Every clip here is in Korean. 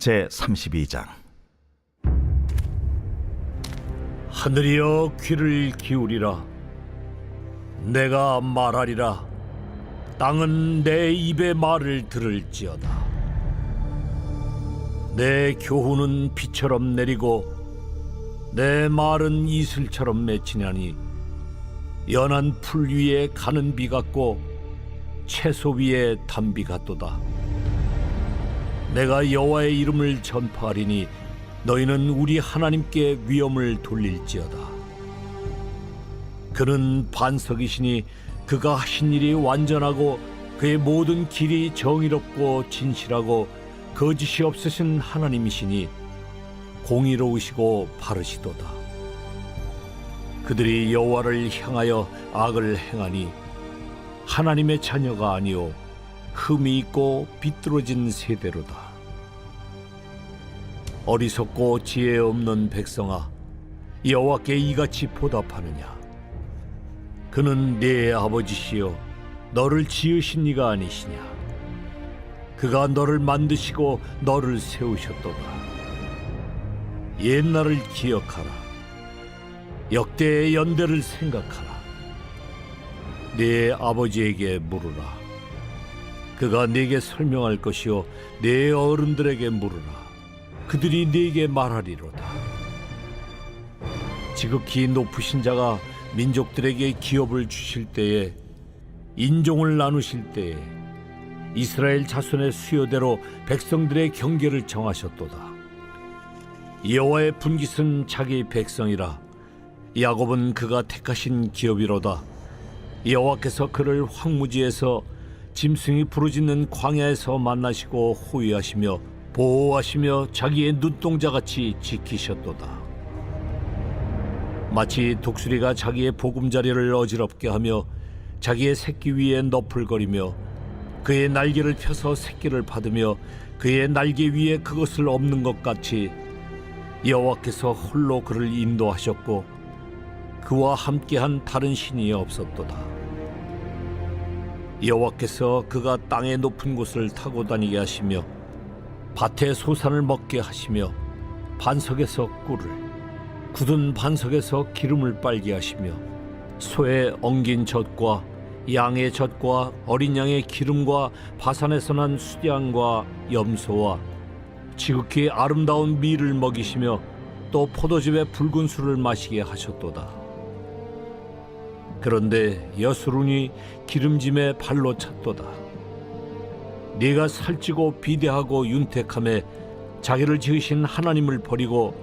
제 32장. 하늘이여 귀를 기울이라. 내가 말하리라. 땅은 내 입의 말을 들을지어다. 내 교훈은 비처럼 내리고 내 말은 이슬처럼 맺히냐니 연한 풀 위에 가는 비 같고 채소 위에 담비 같도다 내가 여호와의 이름을 전파하리니 너희는 우리 하나님께 위엄을 돌릴지어다. 그는 반석이시니 그가 하신 일이 완전하고 그의 모든 길이 정의롭고 진실하고 거짓이 없으신 하나님이시니 공의로우시고 바르시도다. 그들이 여호와를 향하여 악을 행하니 하나님의 자녀가 아니요 흠이 있고 비뚤어진 세대로다. 어리석고 지혜 없는 백성아, 여호와께 이같이 보답하느냐? 그는 네 아버지시요 너를 지으신 이가 아니시냐? 그가 너를 만드시고 너를 세우셨도다. 옛날을 기억하라. 역대의 연대를 생각하라. 네 아버지에게 물으라. 그가 네게 설명할 것이요 네 어른들에게 물으라. 그들이 네게 말하리로다. 지극히 높으신 자가 민족들에게 기업을 주실 때에 인종을 나누실 때에 이스라엘 자손의 수요대로 백성들의 경계를 정하셨도다. 여호와의 분깃은 자기 백성이라 야곱은 그가 택하신 기업이로다. 여호와께서 그를 황무지에서 짐승이 부르짖는 광야에서 만나시고 호위하시며 보호하시며 자기의 눈동자같이 지키셨도다. 마치 독수리가 자기의 보금자리를 어지럽게 하며 자기의 새끼 위에 너풀거리며 그의 날개를 펴서 새끼를 받으며 그의 날개 위에 그것을 없는 것 같이 여호와께서 홀로 그를 인도하셨고 그와 함께한 다른 신이 없었도다. 여호와께서 그가 땅의 높은 곳을 타고 다니게 하시며 밭의 소산을 먹게 하시며 반석에서 꿀을 굳은 반석에서 기름을 빨게 하시며 소의 엉긴 젖과 양의 젖과 어린 양의 기름과 바산에서 난 수량과 염소와 지극히 아름다운 밀을 먹이시며 또 포도즙의 붉은 술을 마시게 하셨도다. 그런데 여수룬이 기름짐에 발로 찼도다. 네가 살찌고 비대하고 윤택함에 자기를 지으신 하나님을 버리고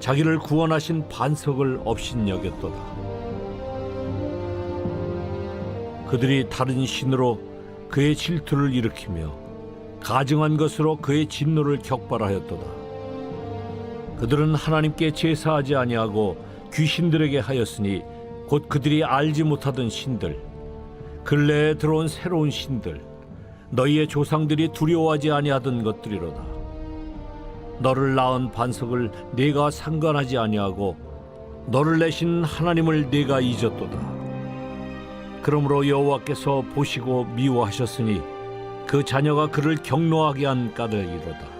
자기를 구원하신 반석을 업신여겼도다. 그들이 다른 신으로 그의 질투를 일으키며 가증한 것으로 그의 진노를 격발하였도다. 그들은 하나님께 제사하지 아니하고 귀신들에게 하였으니 곧 그들이 알지 못하던 신들 근래에 들어온 새로운 신들 너희의 조상들이 두려워하지 아니하던 것들이로다. 너를 낳은 반석을 네가 상관하지 아니하고 너를 내신 하나님을 네가 잊었도다. 그러므로 여호와께서 보시고 미워하셨으니 그 자녀가 그를 경노하게 한 까닭이로다.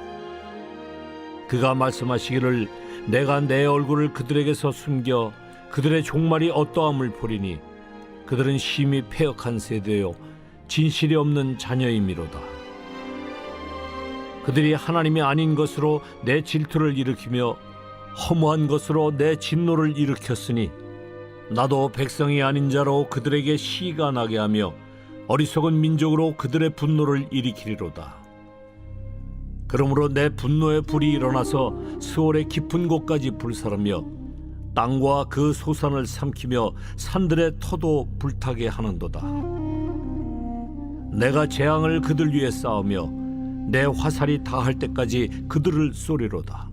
그가 말씀하시기를 내가 내 얼굴을 그들에게서 숨겨 그들의 종말이 어떠함을 보리니 그들은 심히 폐역한 세대요 진실이 없는 자녀임이로다. 그들이 하나님이 아닌 것으로 내 질투를 일으키며 허무한 것으로 내 진노를 일으켰으니 나도 백성이 아닌 자로 그들에게 시가 나게 하며 어리석은 민족으로 그들의 분노를 일으키리로다. 그러므로 내 분노의 불이 일어나서 스월의 깊은 곳까지 불사르며 땅과 그 소산을 삼키며 산들의 터도 불타게 하는도다. 내가 재앙을 그들 위에 쌓으며 내 화살이 다할 때까지 그들을 쏘리로다.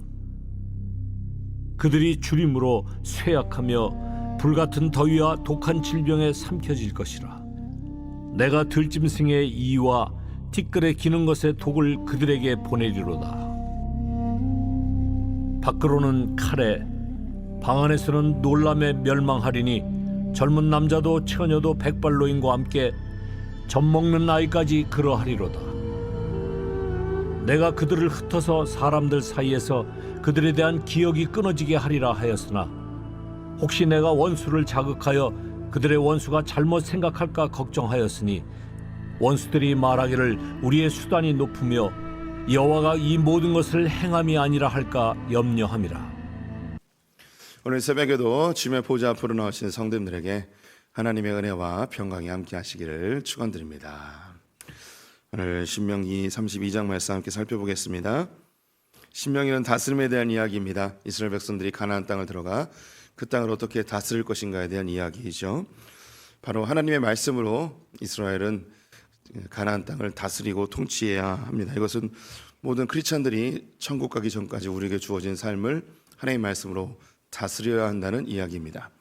그들이 주림으로 쇠약하며 불같은 더위와 독한 질병에 삼켜질 것이라. 내가 들짐승의 이와 티끌에 기는 것의 독을 그들에게 보내리로다. 밖으로는 칼에 방 안에서는 놀람에 멸망하리니 젊은 남자도 처녀도 백발노인과 함께 젖 먹는 아이까지 그러하리로다. 내가 그들을 흩어서 사람들 사이에서 그들에 대한 기억이 끊어지게 하리라 하였으나 혹시 내가 원수를 자극하여 그들의 원수가 잘못 생각할까 걱정하였으니 원수들이 말하기를 우리의 수단이 높으며 여호와가 이 모든 것을 행함이 아니라 할까 염려함이라 오늘 새벽에도 주님의 보좌 앞으로 나오신 성도님들에게 하나님의 은혜와 평강이 함께 하시기를 축원드립니다. 오늘 신명기 32장 말씀 함께 살펴보겠습니다. 신명기는 다스림에 대한 이야기입니다. 이스라엘 백성들이 가나안 땅을 들어가 그 땅을 어떻게 다스릴 것인가에 대한 이야기이죠. 바로 하나님의 말씀으로 이스라엘은 가나안 땅을 다스리고 통치해야 합니다. 이것은 모든 크리스천들이 천국 가기 전까지 우리에게 주어진 삶을 하나님의 말씀으로 다스려야 한다는 이야기입니다.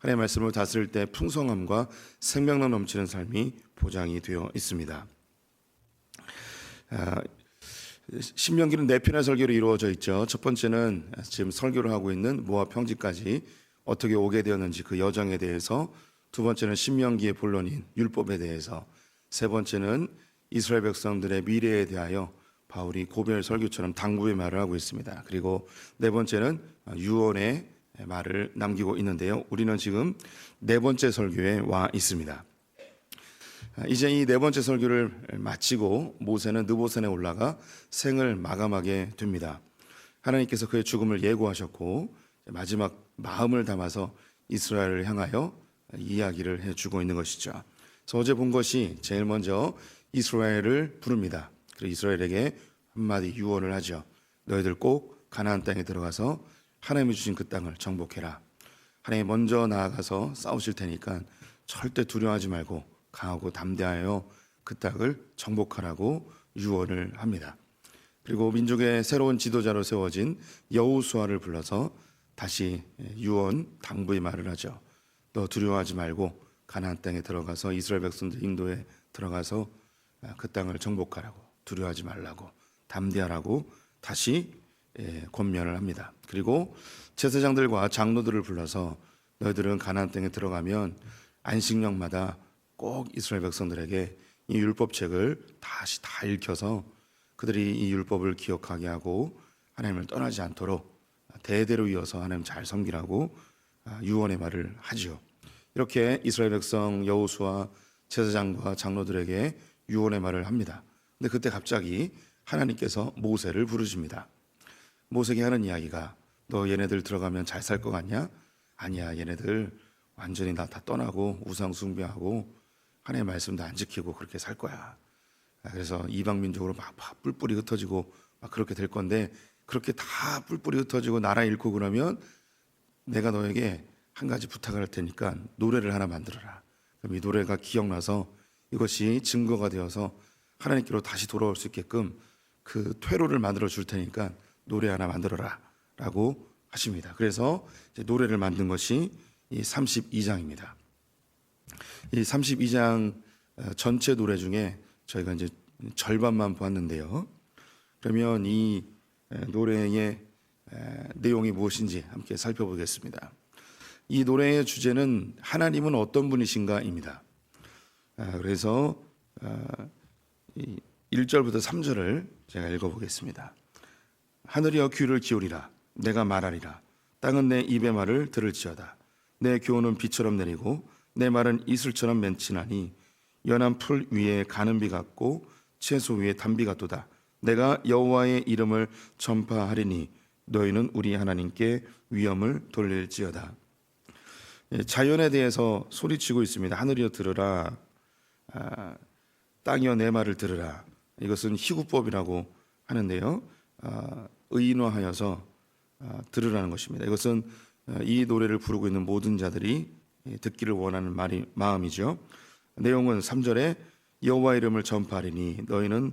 하나님의 말씀을 다스릴 때 풍성함과 생명력 넘치는 삶이 보장이 되어 있습니다. 아, 신명기는 네 편의 설교로 이루어져 있죠. 첫 번째는 지금 설교를 하고 있는 모압 평지까지 어떻게 오게 되었는지 그 여정에 대해서 두 번째는 신명기의 본론인 율법에 대해서 세 번째는 이스라엘 백성들의 미래에 대하여 바울이 고별 설교처럼 당부의 말을 하고 있습니다. 그리고 네 번째는 유언의 말을 남기고 있는데요. 우리는 지금 네 번째 설교에 와 있습니다. 이제 이 네 번째 설교를 마치고 모세는 느보산에 올라가 생을 마감하게 됩니다. 하나님께서 그의 죽음을 예고하셨고 마지막 마음을 담아서 이스라엘을 향하여 이야기를 해주고 있는 것이죠. 그래서 어제 본 것이 제일 먼저 이스라엘을 부릅니다. 그리고 이스라엘에게 한마디 유언을 하죠. 너희들 꼭 가나안 땅에 들어가서 하나님이 주신 그 땅을 정복해라. 하나님 먼저 나아가서 싸우실 테니까 절대 두려워하지 말고 강하고 담대하여 그 땅을 정복하라고 유언을 합니다. 그리고 민족의 새로운 지도자로 세워진 여우수아를 불러서 다시 유언 당부의 말을 하죠. 너 두려워하지 말고 가나안 땅에 들어가서 이스라엘 백성들 인도에 들어가서 그 땅을 정복하라고 두려워하지 말라고 담대하라고 다시 예, 권면을 합니다. 그리고 제사장들과 장로들을 불러서 너희들은 가나안 땅에 들어가면 안식년마다 꼭 이스라엘 백성들에게 이 율법책을 다시 다 읽혀서 그들이 이 율법을 기억하게 하고 하나님을 떠나지 않도록 대대로 이어서 하나님 잘 섬기라고 아, 유언의 말을 하지요. 이렇게 이스라엘 백성 여호수아 제사장과 장로들에게 유언의 말을 합니다. 근데 그때 갑자기 하나님께서 모세를 부르십니다. 모세에게 하는 이야기가 너 얘네들 들어가면 잘 살 것 같냐? 아니야. 얘네들 완전히 나 다 떠나고 우상 숭배하고 하나님의 말씀도 안 지키고 그렇게 살 거야. 아, 그래서 이방 민족으로 막 뿔뿔이 흩어지고 막 그렇게 될 건데 그렇게 다 뿔뿔이 흩어지고 나라 잃고 그러면 내가 너에게 한 가지 부탁을 할 테니까 노래를 하나 만들어라. 그럼 이 노래가 기억나서 이것이 증거가 되어서 하나님께로 다시 돌아올 수 있게끔 그 퇴로를 만들어 줄 테니까 노래 하나 만들어라 라고 하십니다. 그래서 노래를 만든 것이 이 32장입니다. 이 32장 어, 전체 노래 중에 저희가 이제 절반만 보았는데요. 그러면 이 노래의 내용이 무엇인지 함께 살펴보겠습니다. 이 노래의 주제는 하나님은 어떤 분이신가입니다. 아, 그래서 1절부터 3절을 제가 읽어보겠습니다. 하늘이여 귀를 기울이라. 내가 말하리라. 땅은 내 입의 말을 들을지어다. 내 교훈은 비처럼 내리고 내 말은 이슬처럼 맺히나니 연한 풀 위에 가는 비 같고 채소 위에 단비 같도다. 내가 여호와의 이름을 전파하리니 너희는 우리 하나님께 위엄을 돌릴지어다. 예, 자연에 대해서 소리치고 있습니다. 하늘이여 들으라. 아, 땅이여 내 말을 들으라. 이것은 희구법이라고 하는데요. 아, 의인화하여서 아, 들으라는 것입니다. 이것은 아, 이 노래를 부르고 있는 모든 자들이 듣기를 원하는 말이 마음이죠. 내용은 3절에 여호와 이름을 전파하리니 너희는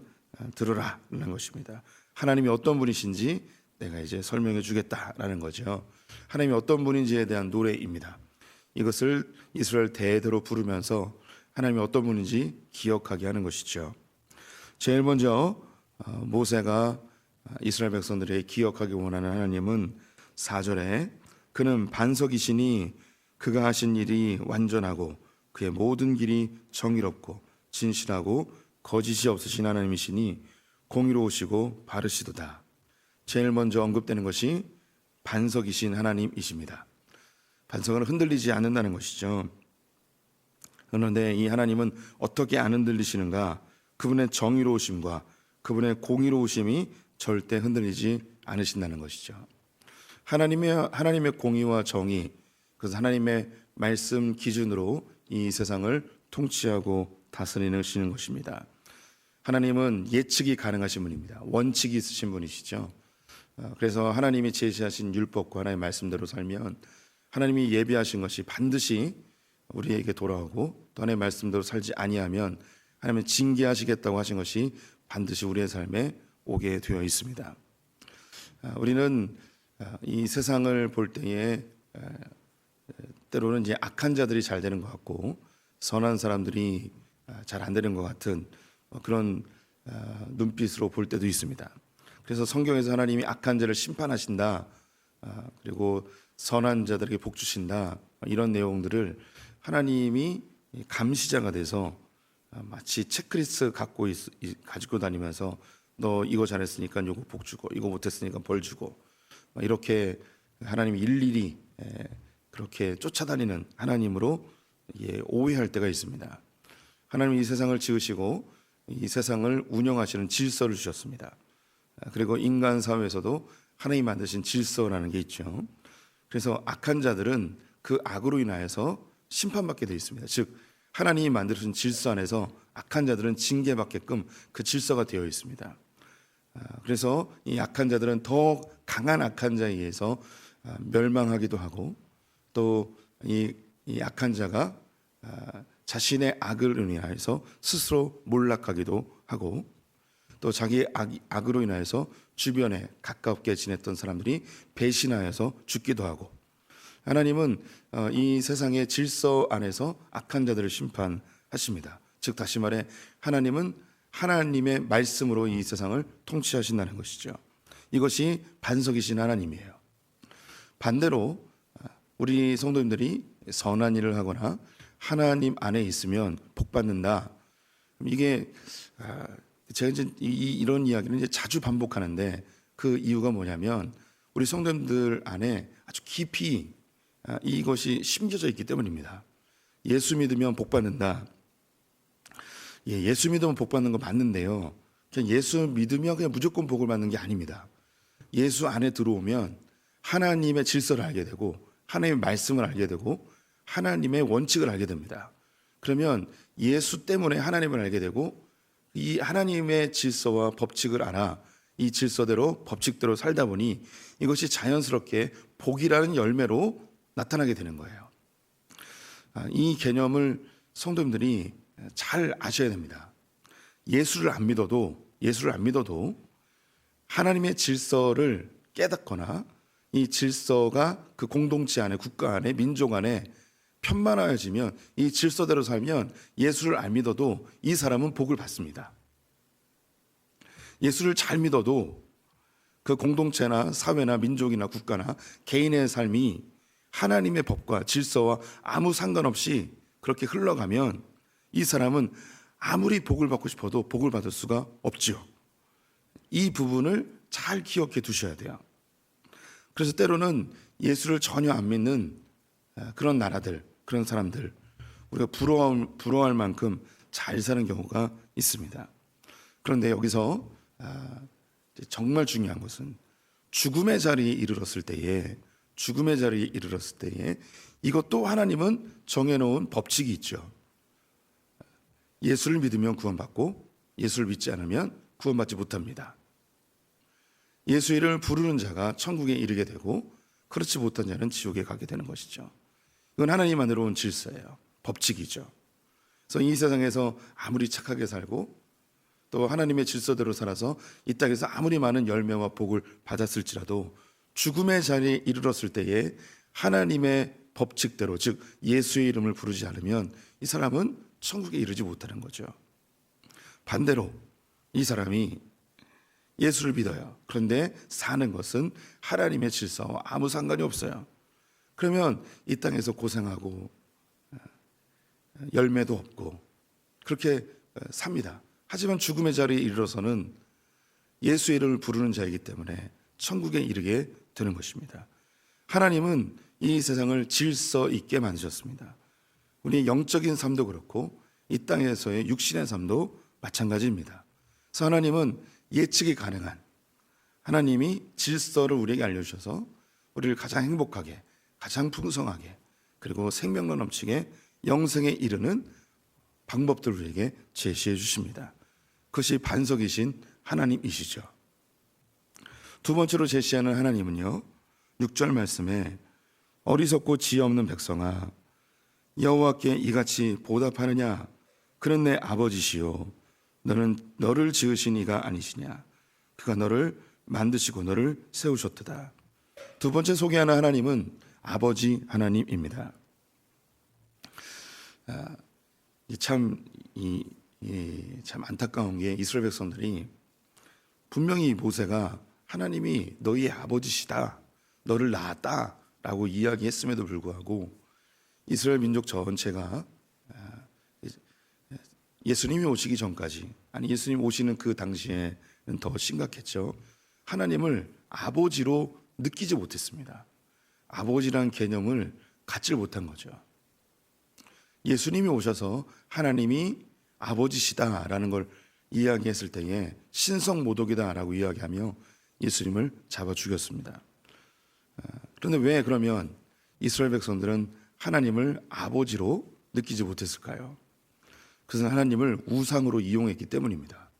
들으라라는 것입니다. 하나님이 어떤 분이신지 내가 이제 설명해 주겠다라는 거죠. 하나님이 어떤 분인지에 대한 노래입니다. 이것을 이스라엘 대대로 부르면서 하나님이 어떤 분인지 기억하게 하는 것이죠. 제일 먼저 어, 모세가 이스라엘 백성들이 기억하기 원하는 하나님은 4절에 그는 반석이시니 그가 하신 일이 완전하고 그의 모든 길이 정의롭고 진실하고 거짓이 없으신 하나님이시니 공의로우시고 바르시도다. 제일 먼저 언급되는 것이 반석이신 하나님이십니다. 반석은 흔들리지 않는다는 것이죠. 그런데 이 하나님은 어떻게 안 흔들리시는가? 그분의 정의로우심과 그분의 공의로우심이 절대 흔들리지 않으신다는 것이죠. 하나님의 하나님의 공의와 정의, 그래서 하나님의 말씀 기준으로 이 세상을 통치하고 다스리시는 것입니다. 하나님은 예측이 가능하신 분입니다. 원칙이 있으신 분이시죠. 어, 그래서 하나님이 제시하신 율법과 하나님의 말씀대로 살면 하나님이 예비하신 것이 반드시 우리에게 돌아오고 또 하나님의 말씀대로 살지 아니하면 하나님은 징계하시겠다고 하신 것이 반드시 우리의 삶에 오게 되어 있습니다. 아, 우리는 아, 이 세상을 볼 때에 아, 때로는 이제 악한 자들이 잘 되는 것 같고 선한 사람들이 잘 안 되는 것 같은 어, 그런 아, 눈빛으로 볼 때도 있습니다. 그래서 성경에서 하나님이 악한 자를 심판하신다, 아, 그리고 선한 자들에게 복 주신다 이런 내용들을 하나님이 감시자가 돼서 아, 마치 체크리스트 갖고 있, 이- 가지고 다니면서 너 이거 잘했으니까 요거 복 주고 이거 못했으니까 벌 주고 막 이렇게 하나님이 일일이 에, 그렇게 쫓아다니는 하나님으로 예, 오해할 때가 있습니다. 하나님이 이 세상을 지으시고 이 세상을 운영하시는 질서를 주셨습니다. 아, 그리고 인간 사회에서도 하나님 만드신 질서라는 게 있죠. 그래서 악한 자들은 그 악으로 인하여서 심판받게 되어 있습니다. 즉 하나님이 만드신 질서 안에서 악한 자들은 징계받게끔 그 질서가 되어 있습니다. 아, 그래서 이 악한 자들은 더 강한 악한 자에 의해서 아, 멸망하기도 하고 또이 이 악한 자가 아, 자신의 악을 인하여서 스스로 몰락하기도 하고 또 자기의 악, 악으로 인하여서 주변에 가깝게 지냈던 사람들이 배신하여서 죽기도 하고 하나님은 어, 이 세상의 질서 안에서 악한 자들을 심판하십니다. 즉 다시 말해 하나님은 하나님의 말씀으로 이 세상을 통치하신다는 것이죠. 이것이 반석이신 하나님이에요. 반대로 아, 우리 성도님들이 선한 일을 하거나 하나님 안에 있으면 복 받는다. 이게 아, 제가 이제 이런 이야기를 이제 자주 반복하는데 그 이유가 뭐냐면 우리 성도님들 안에 아주 깊이 아, 이것이 심겨져 있기 때문입니다. 예수 믿으면 복 받는다. 예, 예수 믿으면 복 받는 거 맞는데요. 그냥 예수 믿으면 그냥 무조건 복을 받는 게 아닙니다. 예수 안에 들어오면 하나님의 질서를 알게 되고 하나님의 말씀을 알게 되고 하나님의 원칙을 알게 됩니다. 그러면 예수 때문에 하나님을 알게 되고 이 하나님의 질서와 법칙을 알아 이 질서대로 법칙대로 살다 보니 이것이 자연스럽게 복이라는 열매로 나타나게 되는 거예요. 아, 이 개념을 성도님들이 잘 아셔야 됩니다. 예수를 안 믿어도 예수를 안 믿어도 하나님의 질서를 깨닫거나 이 질서가 그 공동체 안에 국가 안에 민족 안에 편만하여지면 이 질서대로 살면 예수를 안 믿어도 이 사람은 복을 받습니다. 예수를 잘 믿어도 그 공동체나 사회나 민족이나 국가나 개인의 삶이 하나님의 법과 질서와 아무 상관없이 그렇게 흘러가면 이 사람은 아무리 복을 받고 싶어도 복을 받을 수가 없지요. 이 부분을 잘 기억해 두셔야 돼요. 그래서 때로는 예수를 전혀 안 믿는 아, 그런 나라들, 그런 사람들, 우리가 부러워할, 부러워할 만큼 잘 사는 경우가 있습니다. 그런데 여기서 아, 정말 중요한 것은 죽음의 자리에 이르렀을 때에 죽음의 자리에 이르렀을 때에 이것도 하나님은 정해놓은 법칙이 있죠. 예수를 믿으면 구원받고 예수를 믿지 않으면 구원받지 못합니다. 예수 이름을 부르는 자가 천국에 이르게 되고 그렇지 못한 자는 지옥에 가게 되는 것이죠. 이건 하나님 만들어 온 질서예요. 법칙이죠. 그래서 이 세상에서 아무리 착하게 살고 또 하나님의 질서대로 살아서 이 땅에서 아무리 많은 열매와 복을 받았을지라도 죽음의 자리에 이르렀을 때에 하나님의 법칙대로 즉 예수의 이름을 부르지 않으면 이 사람은 천국에 이르지 못하는 거죠. 반대로 이 사람이 예수를 믿어요. 그런데 사는 것은 하나님의 질서와 아무 상관이 없어요. 그러면 이 땅에서 고생하고 어, 열매도 없고 그렇게 어, 삽니다. 하지만 죽음의 자리에 이르러서는 예수의 이름을 부르는 자이기 때문에 천국에 이르게 되는 것입니다. 하나님은 이 세상을 질서 있게 만드셨습니다. 우리의 영적인 삶도 그렇고 이 땅에서의 육신의 삶도 마찬가지입니다. 그래서 하나님은 예측이 가능한 하나님이 질서를 우리에게 알려주셔서 우리를 가장 행복하게, 가장 풍성하게, 그리고 생명력 넘치게 영생에 이르는 방법들을 우리에게 제시해 주십니다. 그것이 반석이신 하나님이시죠. 두 번째로 제시하는 하나님은요. 6절 말씀에 어리석고 지혜 없는 백성아 여호와께 이같이 보답하느냐 그는 내 아버지시요 너는 너를 지으신 이가 아니시냐 그가 너를 만드시고 너를 세우셨도다. 두 번째 소개하는 하나님은 아버지 하나님입니다. 아, 참이 참 안타까운 게 이스라엘 백성들이 분명히 모세가 하나님이 너희의 아버지시다, 너를 낳았다 라고 이야기했음에도 불구하고 이스라엘 민족 전체가 아, 예수님이 오시기 전까지 아니 예수님 오시는 그 당시에는 더 심각했죠. 하나님을 아버지로 느끼지 못했습니다. 아버지란 개념을 갖질 못한 거죠. 예수님이 오셔서 하나님이 아버지시다라는 걸 이야기했을 때에 신성 모독이다라고 이야기하며 예수님을 잡아 죽였습니다. 아, 그런데 왜 그러면 이스라엘 백성들은 하나님을 아버지로 느끼지 못했을까요? 그것은 하나님을 우상으로 이용했기 때문입니다.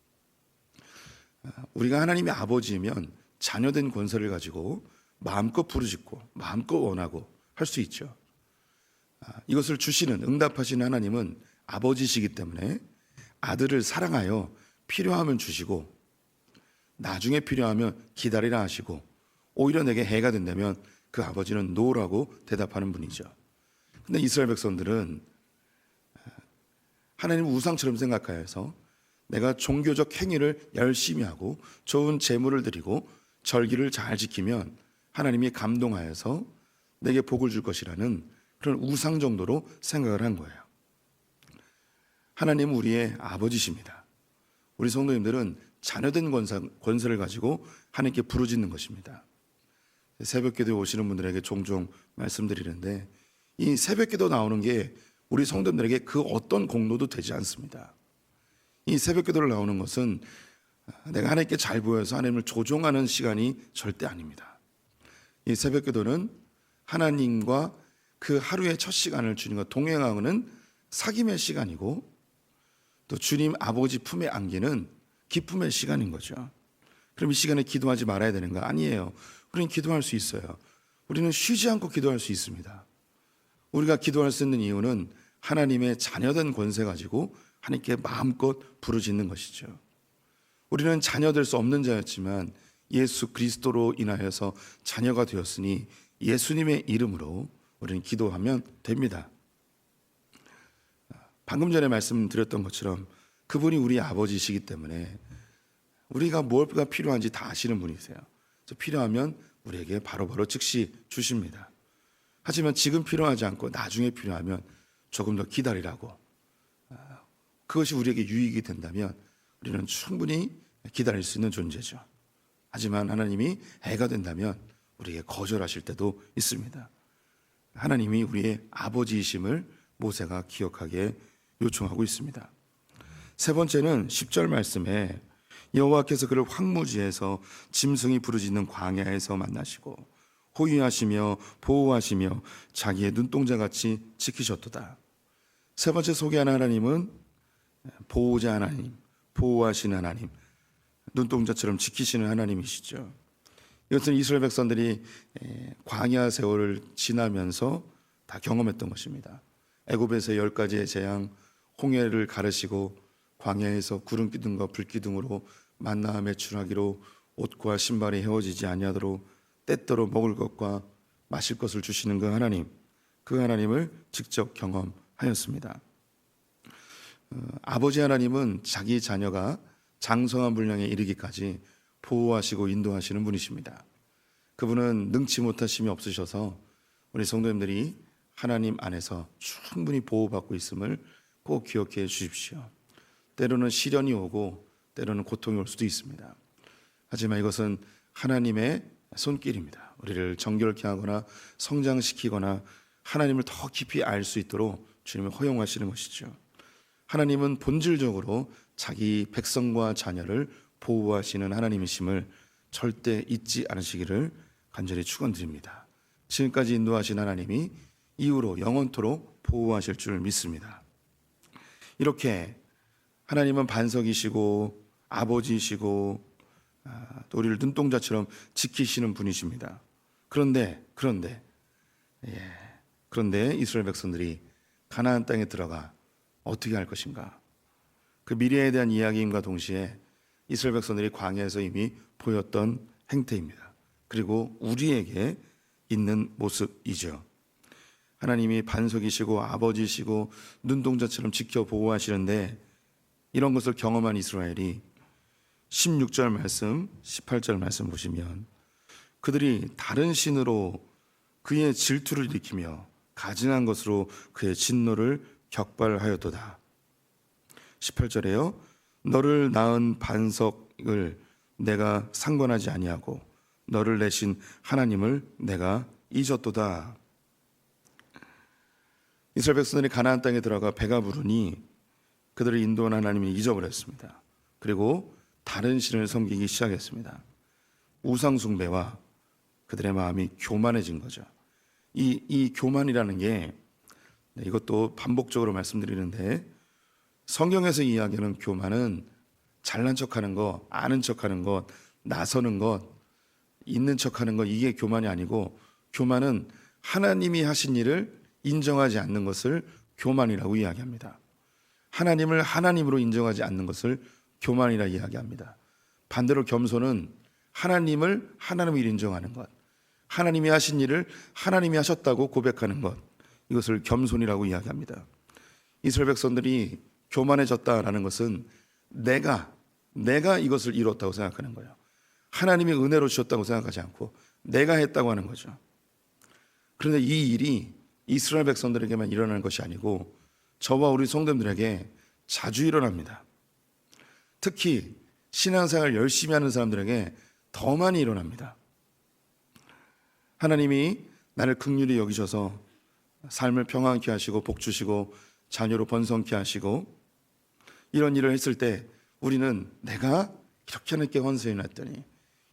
아, 우리가 하나님의 아버지이면 자녀된 권세를 가지고 마음껏 부르짖고 마음껏 원하고 할 수 있죠. 아, 이것을 주시는 응답하시는 하나님은 아버지시기 때문에 아들을 사랑하여 필요하면 주시고 나중에 필요하면 기다리라 하시고 오히려 내게 해가 된다면 그 아버지는 노라고 대답하는 분이죠. 근데 이스라엘 백성들은 하나님 우상처럼 생각하여서 내가 종교적 행위를 열심히 하고 좋은 제물을 드리고 절기를 잘 지키면 하나님이 감동하여서 내게 복을 줄 것이라는 그런 우상 정도로 생각을 한 거예요. 하나님은 우리의 아버지십니다. 우리 성도님들은 자녀된 권사, 권세를 가지고 하나님께 부르짖는 것입니다. 새벽 기도에 오시는 분들에게 종종 말씀드리는데 이 새벽기도 나오는 게 우리 성도들에게 그 어떤 공로도 되지 않습니다. 이 새벽기도를 나오는 것은 내가 하나님께 잘 보여서 하나님을 조종하는 시간이 절대 아닙니다. 이 새벽기도는 하나님과 그 하루의 첫 시간을 주님과 동행하는 사귐의 시간이고 또 주님 아버지 품에 안기는 기쁨의 시간인 거죠. 그럼 이 시간에 기도하지 말아야 되는 거 아니에요. 우리는 기도할 수 있어요. 우리는 쉬지 않고 기도할 수 있습니다. 우리가 기도할 수 있는 이유는 하나님의 자녀된 권세 가지고 하나님께 마음껏 부르짖는 것이죠. 우리는 자녀될 수 없는 자였지만 예수 그리스도로 인하여서 자녀가 되었으니 예수님의 이름으로 우리는 기도하면 됩니다. 방금 전에 말씀드렸던 것처럼 그분이 우리 아버지시기 때문에 우리가 뭐가 필요한지 다 아시는 분이세요. 필요하면 우리에게 바로바로 바로 즉시 주십니다. 하지만 지금 필요하지 않고 나중에 필요하면 조금 더 기다리라고. 아, 그것이 우리에게 유익이 된다면 우리는 충분히 기다릴 수 있는 존재죠. 하지만 하나님이 해가 된다면 우리에게 거절하실 때도 있습니다. 하나님이 우리의 아버지이심을 모세가 기억하게 요청하고 있습니다. 세 번째는 10절 말씀에 여호와께서 그를 황무지에서 짐승이 부르짖는 광야에서 만나시고 호위하시며 보호하시며 자기의 눈동자 같이 지키셨도다. 세 번째 소개하는 하나님은 보호자 하나님, 보호하시는 하나님, 눈동자처럼 지키시는 하나님이시죠. 이것은 이스라엘 백성들이 광야 세월을 지나면서 다 경험했던 것입니다. 애굽에서 열 가지의 재앙, 홍해를 가르시고 광야에서 구름 기둥과 불 기둥으로 만나 매출하기로 옷과 신발이 헤어지지 아니하도록 때때로 먹을 것과 마실 것을 주시는 그 하나님, 그 하나님을 직접 경험하였습니다. 어, 아버지 하나님은 자기 자녀가 장성한 분량에 이르기까지 보호하시고 인도하시는 분이십니다. 그분은 능치 못하심이 없으셔서 우리 성도님들이 하나님 안에서 충분히 보호받고 있음을 꼭 기억해 주십시오. 때로는 시련이 오고 때로는 고통이 올 수도 있습니다. 하지만 이것은 하나님의 손길입니다. 우리를 정결케 하거나 성장시키거나 하나님을 더 깊이 알 수 있도록 주님이 허용하시는 것이죠. 하나님은 본질적으로 자기 백성과 자녀를 보호하시는 하나님이심을 절대 잊지 않으시기를 간절히 축원드립니다. 지금까지 인도하신 하나님이 이후로 영원토록 보호하실 줄 믿습니다. 이렇게 하나님은 반석이시고 아버지이시고 아, 또 우리를 눈동자처럼 지키시는 분이십니다. 그런데 그런데 예, 그런데 이스라엘 백성들이 가나안 땅에 들어가 어떻게 할 것인가? 그 미래에 대한 이야기임과 동시에 이스라엘 백성들이 광야에서 이미 보였던 행태입니다. 그리고 우리에게 있는 모습이죠. 하나님이 반석이시고 아버지시고 눈동자처럼 지켜 보호하시는데 이런 것을 경험한 이스라엘이 16절 말씀, 18절 말씀 보시면 그들이 다른 신으로 그의 질투를 일으키며 가증한 것으로 그의 진노를 격발하였도다. 18절에요. 너를 낳은 반석을 내가 상관하지 아니하고 너를 내신 하나님을 내가 잊었도다. 이스라엘 백성들이 가나안 땅에 들어가 배가 부르니 그들을 인도한 하나님이 잊어버렸습니다. 그리고 다른 신을 섬기기 시작했습니다. 우상 숭배와 그들의 마음이 교만해진 거죠. 이, 이 교만이라는 게 네, 이것도 반복적으로 말씀드리는데 성경에서 이야기하는 교만은 잘난 척하는 거, 아는 척하는 것, 나서는 것, 있는 척하는 것 이게 교만이 아니고 교만은 하나님이 하신 일을 인정하지 않는 것을 교만이라고 이야기합니다. 하나님을 하나님으로 인정하지 않는 것을 교만이라 이야기합니다. 반대로 겸손은 하나님을 하나님으로 인정하는 것, 하나님이 하신 일을 하나님이 하셨다고 고백하는 것, 이것을 겸손이라고 이야기합니다. 이스라엘 백성들이 교만해졌다라는 것은 내가 내가 이것을 이뤘다고 생각하는 거예요. 하나님이 은혜로 주셨다고 생각하지 않고 내가 했다고 하는 거죠. 그런데 이 일이 이스라엘 백성들에게만 일어나는 것이 아니고 저와 우리 성도들에게 자주 일어납니다. 특히 신앙생활 열심히 하는 사람들에게 더 많이 일어납니다. 하나님이 나를 극률히 여기셔서 삶을 평안케 하시고 복 주시고 자녀로 번성케 하시고 이런 일을 했을 때 우리는 내가 이렇게 하나님께 헌세해놨더니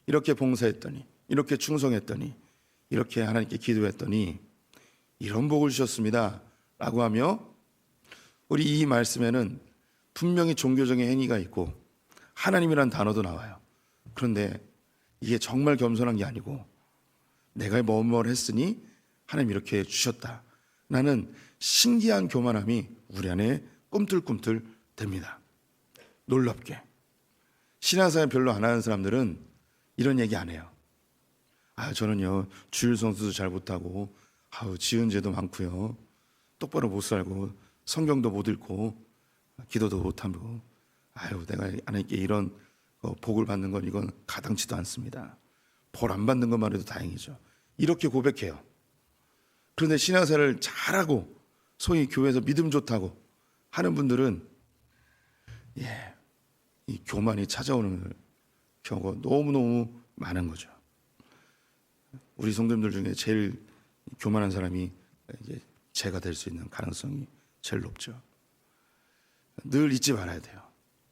이렇게 봉사했더니 이렇게 충성했더니 이렇게 하나님께 기도했더니 이런 복을 주셨습니다 라고 하며 우리 이 말씀에는 분명히 종교적인 행위가 있고 하나님이란 단어도 나와요. 그런데 이게 정말 겸손한 게 아니고 내가 뭐뭘 했으니 하나님 이렇게 주셨다. 나는 신기한 교만함이 우리 안에 꿈틀꿈틀 됩니다. 놀랍게. 신앙생활 별로 안 하는 사람들은 이런 얘기 안 해요. 아 저는요 주일 성수도 잘 못하고 아우 지은 죄도 많고요. 똑바로 못 살고 성경도 못 읽고 기도도 못하고 아유 내가 하나님께 이런 어, 복을 받는 건 이건 가당치도 않습니다. 벌 안 받는 것만 해도 다행이죠. 이렇게 고백해요. 그런데 신앙생활을 잘하고 소위 교회에서 믿음 좋다고 하는 분들은 예, 이 교만이 찾아오는 경우가 너무너무 많은 거죠. 우리 성도님들 중에 제일 교만한 사람이 이제 제가 될 수 있는 가능성이 제일 높죠. 늘 잊지 말아야 돼요.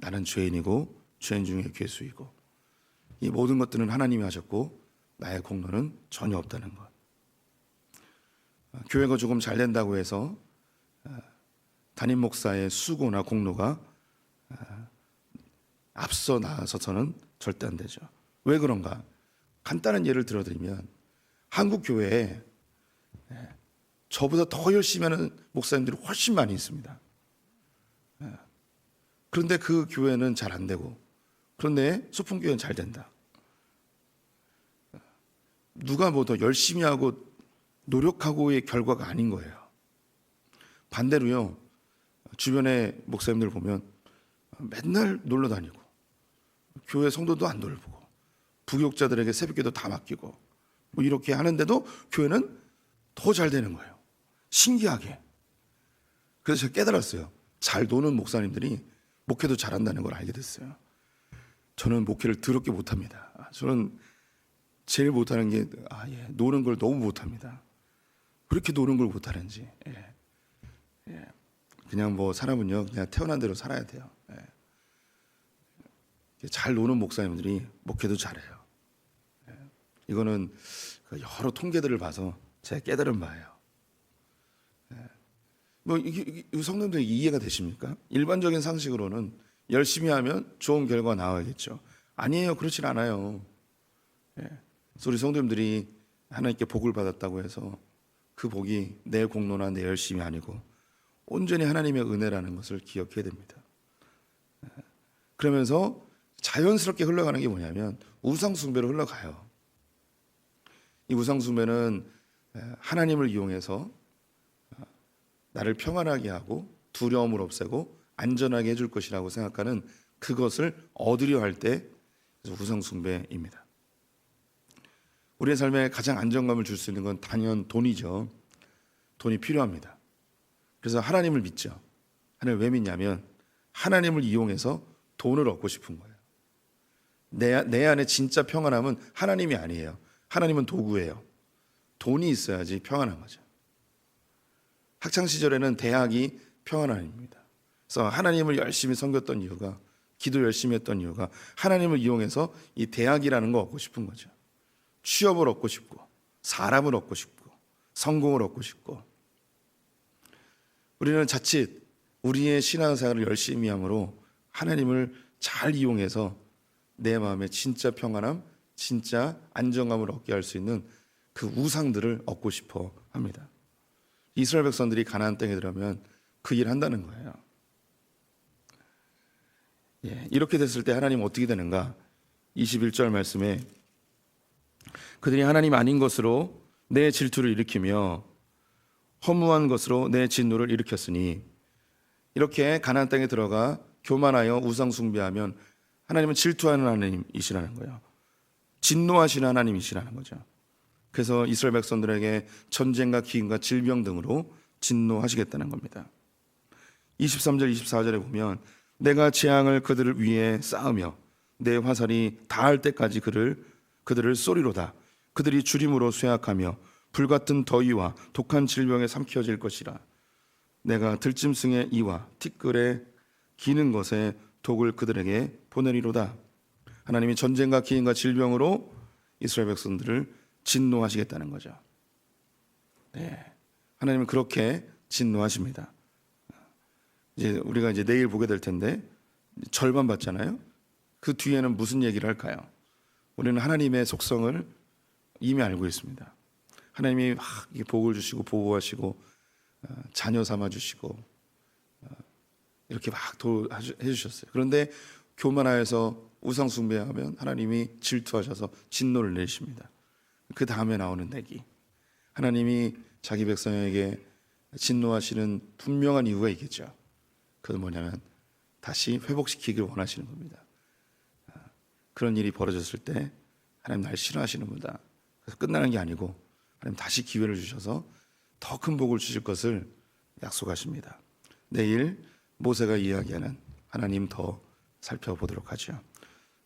나는 죄인이고 죄인 중에 괴수이고 이 모든 것들은 하나님이 하셨고 나의 공로는 전혀 없다는 것. 교회가 조금 잘 된다고 해서 담임 목사의 수고나 공로가 앞서 나서서는 절대 안 되죠. 왜 그런가? 간단한 예를 들어드리면 한국 교회에 예, 저보다 더 열심히 하는 목사님들이 훨씬 많이 있습니다. 예. 그런데 그 교회는 잘 안 되고 그런데 소풍 교회는 잘 된다. 누가 뭐 더 열심히 하고 노력하고의 결과가 아닌 거예요. 반대로요. 주변의 목사님들 보면 맨날 놀러 다니고 교회 성도도 안 돌보고 부교육자들에게 새벽기도 다 맡기고 뭐 이렇게 하는데도 교회는 더 잘 되는 거예요. 신기하게. 그래서 제가 깨달았어요. 잘 노는 목사님들이 목회도 잘한다는 걸 알게 됐어요. 저는 목회를 더럽게 못합니다. 아, 저는 제일 못하는 게 아, 예, 노는 걸 너무 못합니다. 그렇게 노는 걸 못하는지. 예. 예. 그냥 뭐 사람은요 그냥 태어난 대로 살아야 돼요. 예. 잘 노는 목사님들이 목회도 잘해요. 예. 이거는 그 여러 통계들을 봐서 제가 깨달은 바예요. 예. 뭐 성도님들 이해가 되십니까? 일반적인 상식으로는 열심히 하면 좋은 결과 나와야겠죠. 아니에요, 그렇진 않아요. 예. 우리 성도님들이 하나님께 복을 받았다고 해서 그 복이 내 공로나 내 열심이 아니고 온전히 하나님의 은혜라는 것을 기억해야 됩니다. 예. 그러면서 자연스럽게 흘러가는 게 뭐냐면 우상 숭배로 흘러가요. 이 우상 숭배는 하나님을 이용해서 나를 평안하게 하고 두려움을 없애고 안전하게 해줄 것이라고 생각하는 그것을 얻으려 할 때 우상 숭배입니다. 우리의 삶에 가장 안정감을 줄 수 있는 건 단연 돈이죠. 돈이 필요합니다. 그래서 하나님을 믿죠. 하나님 왜 믿냐면 하나님을 이용해서 돈을 얻고 싶은 거예요. 내, 내 안에 진짜 평안함은 하나님이 아니에요. 하나님은 도구예요. 돈이 있어야지 평안한 거죠. 학창 시절에는 대학이 평안함입니다. 그래서 하나님을 열심히 섬겼던 이유가 기도 열심히 했던 이유가 하나님을 이용해서 이 대학이라는 거 얻고 싶은 거죠. 취업을 얻고 싶고 사람을 얻고 싶고 성공을 얻고 싶고 우리는 자칫 우리의 신앙생활을 열심히 함으로 하나님을 잘 이용해서 내 마음에 진짜 평안함, 진짜 안정감을 얻게 할 수 있는 그 우상들을 얻고 싶어 합니다. 이스라엘 백성들이 가나안 땅에 들어가면 그일 한다는 거예요. 예, 이렇게 됐을 때 하나님 어떻게 되는가? 21절 말씀에 그들이 하나님 아닌 것으로 내 질투를 일으키며 허무한 것으로 내 진노를 일으켰으니 이렇게 가나안 땅에 들어가 교만하여 우상 숭배하면 하나님은 질투하는 하나님이시라는 거예요. 진노하시는 하나님이시라는 거죠. 그래서 이스라엘 백성들에게 전쟁과 기근과 질병 등으로 진노하시겠다는 겁니다. 23절 24절에 보면 내가 재앙을 그들을 위해 쌓으며 내 화살이 닿을 때까지 그를 그들을 쏘리로다. 그들이 주림으로 쇠약하며 불같은 더위와 독한 질병에 삼켜질 것이라. 내가 들짐승의 이와 티끌에 기는 것에 독을 그들에게 보내리로다. 하나님이 전쟁과 기인과 질병으로 이스라엘 백성들을 진노하시겠다는 거죠. 네. 하나님은 그렇게 진노하십니다. 이제 우리가 이제 내일 보게 될 텐데 절반 받잖아요. 그 뒤에는 무슨 얘기를 할까요? 우리는 하나님의 속성을 이미 알고 있습니다. 하나님이 막 복을 주시고 보호하시고 어, 자녀 삼아 주시고 어, 이렇게 막 도, 해 주셨어요. 그런데 교만하여서 우상 숭배하면 하나님이 질투하셔서 진노를 내십니다. 그 다음에 나오는 내기. 하나님이 자기 백성에게 진노하시는 분명한 이유가 있겠죠. 그건 뭐냐면 다시 회복시키기를 원하시는 겁니다. 아, 그런 일이 벌어졌을 때 하나님 날 싫어하시는구나. 그래서 끝나는 게 아니고 하나님 다시 기회를 주셔서 더 큰 복을 주실 것을 약속하십니다. 내일 모세가 이야기하는 하나님 더 살펴보도록 하죠.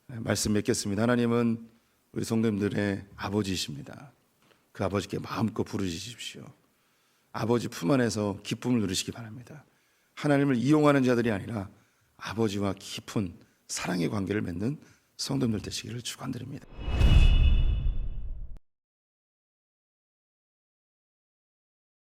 네, 말씀 맺겠습니다. 하나님은 우리 성도님들의 아버지이십니다. 그 아버지께 마음껏 부르짖으십시오. 아버지 품 안에서 기쁨을 누리시기 바랍니다. 하나님을 이용하는 자들이 아니라 아버지와 깊은 사랑의 관계를 맺는 성도님들 되시기를 축원드립니다.